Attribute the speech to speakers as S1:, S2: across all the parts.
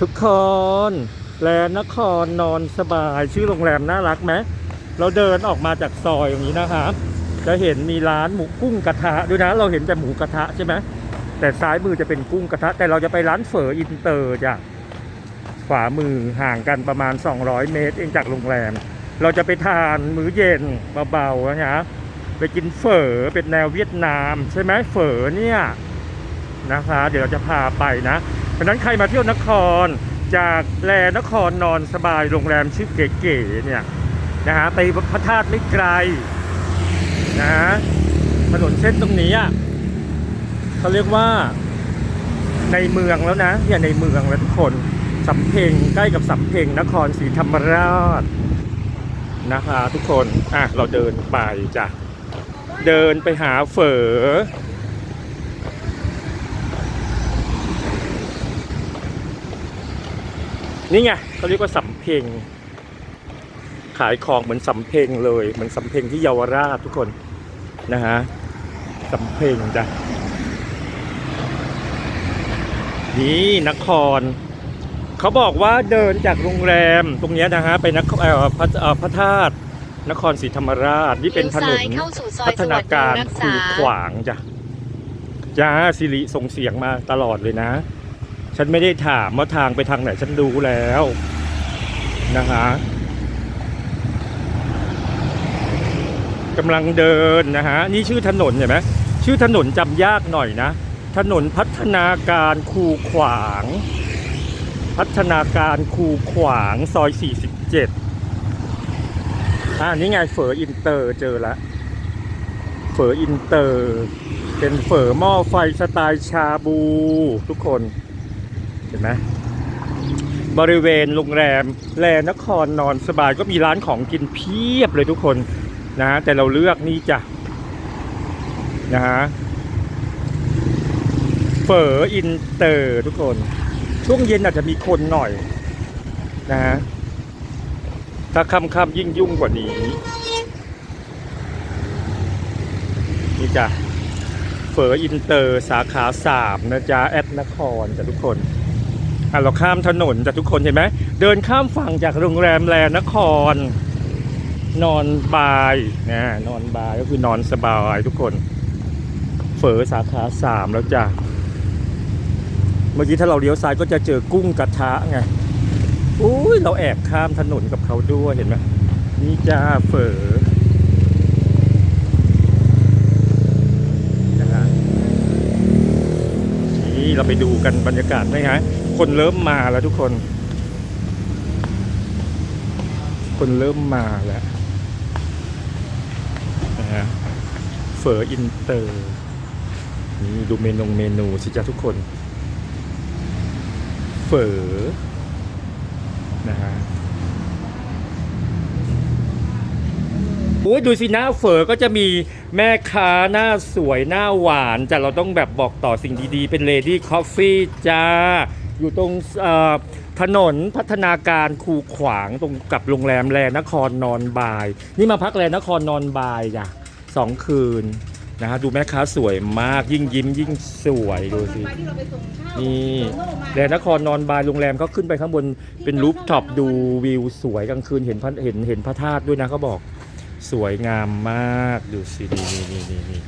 S1: ทุกคนแลนครนอนสบายชื่อโรงแรมน่ารักไหมเราเดินออกมาจากซอยอย่างนี้นะครับ จะเห็นมีร้านหมูกุ้งกระทะด้วยนะ เราเห็นแต่หมูกระทะใช่ไหมแต่ซ้ายมือจะเป็นกุ้งกระทะ แต่เราจะไปร้านเฝออินเตอร์จ้ะขวามือห่างกันประมาณ 200 เมตร เองจากโรงแรม เราจะไปทานมื้อเย็นเบาๆนะฮะไปกินเฝอเป็นแนวเวียดนาม ใช่ไหมเฝอเนี่ยนะคะ เดี๋ยวเราจะพาไปนะ เพราะนั้นใครมาเที่ยวนคร จากแลนครนอนสบายโรงแรมชื่อเก๋ๆเนี่ยนะฮะไปพระธาตุไม่ไกลนะถนนเส้นตรงนี้อะเขาเรียกว่าในเมืองแล้วนะเนี่ยในเมืองแล้วทุกคนสำเพ็งใกล้กับสำเพ็งนครศรีธรรมราชนะคะทุกคนอะเราเดินไปจ้ะเดินไปหาเฝอ นี่ไงเขาเรียกว่าสำเพ็ง ขายของเหมือนสำเพ็งเลย เหมือนสำเพ็งที่เยาวราชทุกคนนะฮะสำเพ็งจ้ะนี่นคร เขาบอกว่าเดินจากโรงแรมตรงเนี้ยนะฮะไปนครเอ่อพระเอ่อพระธาตุนครศรีธรรมราชนี่เป็นถนน
S2: ลี้ยวซ้ายเข้าสู่ซอย
S1: พัฒนาการ
S2: สวัสดิรัก
S1: คู
S2: ษา
S1: ขวางจ้ะจ้าสิริส่งเสียงมาตลอดเลยนะ ฉันไม่ได้ถามว่าทางไปทางไหนฉันดูแล้วนะคะกำลังเดินนะฮะนี่ชื่อถนนเห็นไหมชื่อถนนจำยากหน่อยนะ ถนนพัฒนาการคูขวาง พัฒนาการคูขวางซอย 47อ่านี่ไงเฝออินเตอร์เจอละเฝออินเตอร์ เป็นเฝอหม้อไฟสไตล์ชาบู ทุกคน เห็นไหมบริเวณโรงแรมแลนครนอนสบายก็มีร้านของกินเพียบเลยทุกคนนะฮะแต่เราเลือกนี่จ้ะนะฮะเฝออินเตอร์ทุกคน ช่วงเย็นอาจจะมีคนหน่อยนะฮะถ้าค่ำๆยิ่งยุ่งกว่านี้ นี่จ้ะเฝออินเตอร์สาขาสามนะจ๊ะแอดนครจ้ะทุกคน อะเราข้ามถนนจ้ะทุกคนเห็นไหมเดินข้ามฝั่งจากโรงแรมแลนคร นอนบายนะนอนบายก็คือนอนสบายทุกคน เฝอสาขาสามแล้วจ้ะเมื่อกี้ถ้าเราเลี้ยวซ้ายก็จะเจอกุ้งกระทะไงอุ้ยเราแอบข้ามถนนกับเขาด้วยเห็นไหมนี่จ้าเฝอนะฮะนี่เราไปดูกันบรรยากาศไหมฮะ คนเริ่มมาแล้วทุกคน คนเริ่มมาแล้วนะฮะเฟออินเตอร์นี่ดูเมนูเมนูสิจ้าทุกคน เฟอนะฮะโอ้ยดูสิหน้าเฝอก็จะมีแม่ค้าหน้าสวยหน้าหวานแต่เราต้องแบบบอกต่อสิ่งดีๆ เป็นเลดี้คอฟฟี่จ้า อยู่ตรงถนนพัฒนาการคูขวางตรงกับโรงแรมแลนครนอนบาย นี่มาพักแลนครนอนบายจ้ะสองคืนนะฮะดูแม่ค้าสวยมากยิ่งยิ้มยิ่งสวยดูสินี่แลนครนอนบายโรงแรมเขาขึ้นไปข้างบนเป็นรูฟท็อปดูวิวสวยกลางคืนเห็นพระเห็นเห็นพระธาตุด้วยนะเขาบอกสวยงามมากดูสินี่นี่นี่นี่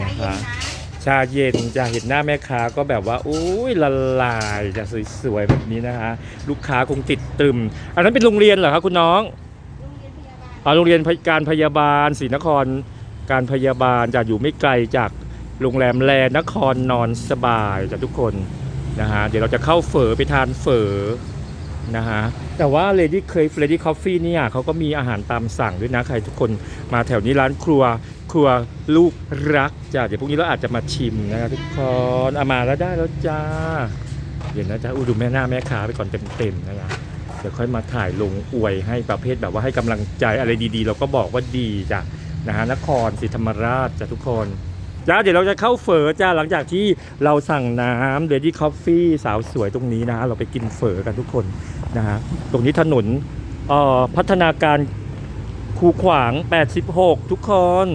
S1: นะคะ ชาเย็นจะเห็นหน้าแม่ค้าก็แบบว่าอุ้ยละลายจะสวยๆแบบนี้นะคะ ลูกค้าคงติดตรึม อันนั้นเป็นโรงเรียนเหรอครับคุณน้องอ๋อโรงเรียนการพยาบาลศรีนครการพยาบาลจะอยู่ไม่ไกลจากโรงแรมแลนครนอนสบายจากทุกคนนะฮะเดี๋ยวเราจะเข้าเฝอไปทานเฝอนะฮะแต่ว่า Lady Crave Lady Coffee เนี่ยเขาก็มีอาหารตามสั่งด้วยนะ ใครทุกคนมาแถวนี้ร้านครัวค รัวลูกรักจ้ะเดี๋ยวพรุ่งนี้เราอาจจะมาชิมนะครับทุกคนเอามาแล้วได้แล้วจ้าเดี๋ยวนะจ๊ะอูดูแม่หน้าแม่ค้าไปก่อนเต็มๆนะครับเดี๋ยวค่อยมาถ่ายลงอวยให้ประเภทแบบว่าให้กำลังใจอะไรดีๆ เราก็บอกว่าดีจ้ะนะฮะนครศรีธรรมราชจ้ะทุกคนจ้าเดี๋ยวเราจะเข้าเฝอจ้าหลังจากที่เราสั่งน้ำ Lady Coffee สาวสวยตรงนี้นะฮะเราไปกินเฝอกันทุกคนนะฮะตรงนี้ถนนออพัฒนาการคูขวาง 86 ทุกคน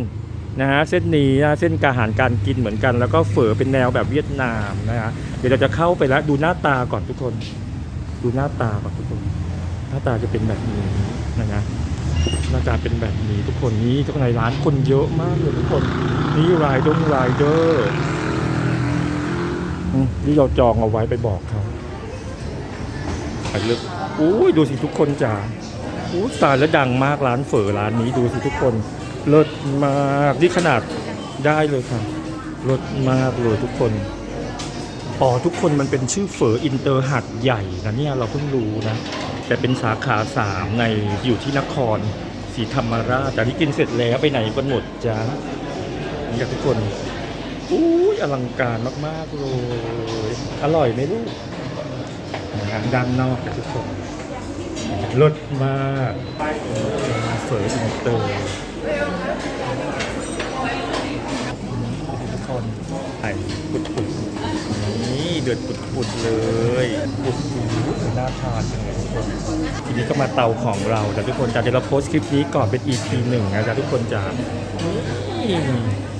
S1: นะฮะเส้นนี้นะเส้นการอาหารการกินเหมือนกัน แล้วก็เฝอเป็นแนวแบบเวียดนามนะฮะเดี๋ยวเราจะเข้าไปแล้วดูหน้าตาก่อนทุกคน ดูหน้าตาแบบทุกคน หน้าตาจะเป็นแบบนี้นะนะหน้าตาเป็นแบบนี้ทุกคนนี้ทุกในร้านคนเยอะมากเลยทุกคนนี่รายดงรายเดอร์นี่เราจองเอาไว้ไปบอกเขาไปเลือกอุ้ยดูสิทุกคนจ๋าอู้ตายแล้วดังมากร้านเฝอร้านนี้ดูสิทุกคน เลิศมากนี่ขนาดได้เลยค่ะเลิศมากเลยทุกคนอ๋อทุกคนมันเป็นชื่อเฝออินเตอร์หัดใหญ่นะเนี่ยเราเพิ่งรู้นะ แต่เป็นสาขาสามในอยู่ที่นครศรีธรรมราชแต่ที่กินเสร็จแล้วไปไหนกันหมดจ้านี่ทุกคนอุ้ยอลังการมาก ๆ เลย อร่อยไหมลูกด้านนอกทุกคน รสมากเฟิร์สอินเตอร์ทุกคนไข่ปุดปุดๆนี่เดือดปุดปุดๆเลยปุดปุดน่าทานจังเลยทุกคนทีนี้ก็มาเตาของเราแต่ทุกคนจะเดี๋ยวเราโพสต์คลิปนี้ก่อนเป็น EP หนึ่งนะจ๊ะทุกคนจะนี่